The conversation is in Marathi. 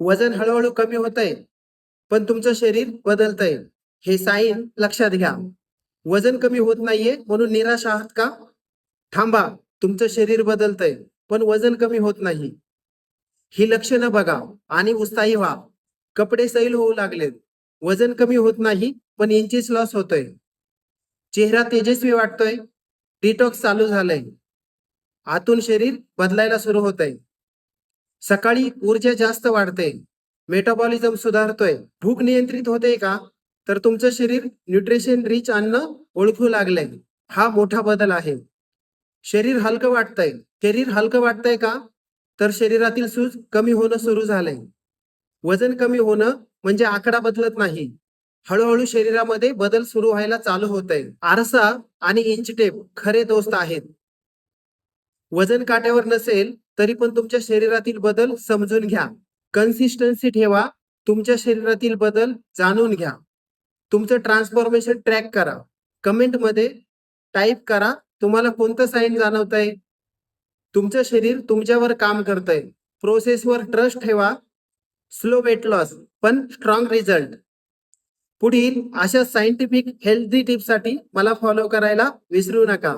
वजन हळूहळू कमी होत आहे पण तुमचं शरीर बदलतंय हे साईन लक्षात घ्या. वजन कमी होत नाहीये म्हणून निराश आहात का? थांबा तुमचं शरीर बदलतंय पण वजन कमी होत नाही. ही लक्षणं बघा आणि उत्साही व्हा. कपडे सैल होऊ लागलेत. वजन कमी होत नाही पण इंचीस लॉस होतोय. चेहरा तेजस्वी वाटतोय. डिटॉक्स चालू झालंय. आतून शरीर बदलायला सुरू होत आहे सकाळी ऊर्जा जास्त वाढते मेटाबॉलिझम सुधारतोय. भूक नियंत्रित होते का? तर तुमचं शरीर न्यूट्रिशन रिच अन्न ओळखू लागलंय हा मोठा बदल आहे. शरीर हलकं वाटतंय. शरीर हलकं वाटतंय का? तर शरीरातील सूज कमी होणं सुरू झालंय. वजन कमी होणं म्हणजे आकडा बदलत नाही. हळूहळू शरीरामध्ये बदल सुरू व्हायला चालू होत आहे आरसा आणि इंच टेप खरे दोस्त आहेत. वजन काट्यावर नसेल तरी पण तुमच्या शरीरातील बदल समजून घ्या. कन्सिस्टन्सी ठेवा. तुमच्या शरीरातील बदल जाणून घ्या. तुमचं ट्रान्सफॉर्मेशन ट्रॅक करा. कमेंटमध्ये टाईप करा. तुम्हाला कोणतं साईन जाणवत आहे तुमचं शरीर तुमच्यावर काम करतंय. प्रोसेसवर ट्रस्ट ठेवा. स्लो वेट लॉस पण स्ट्रॉंग रिझल्ट पुढील अशा सायंटिफिक हेल्दी टिप्ससाठी मला फॉलो करायला विसरू नका.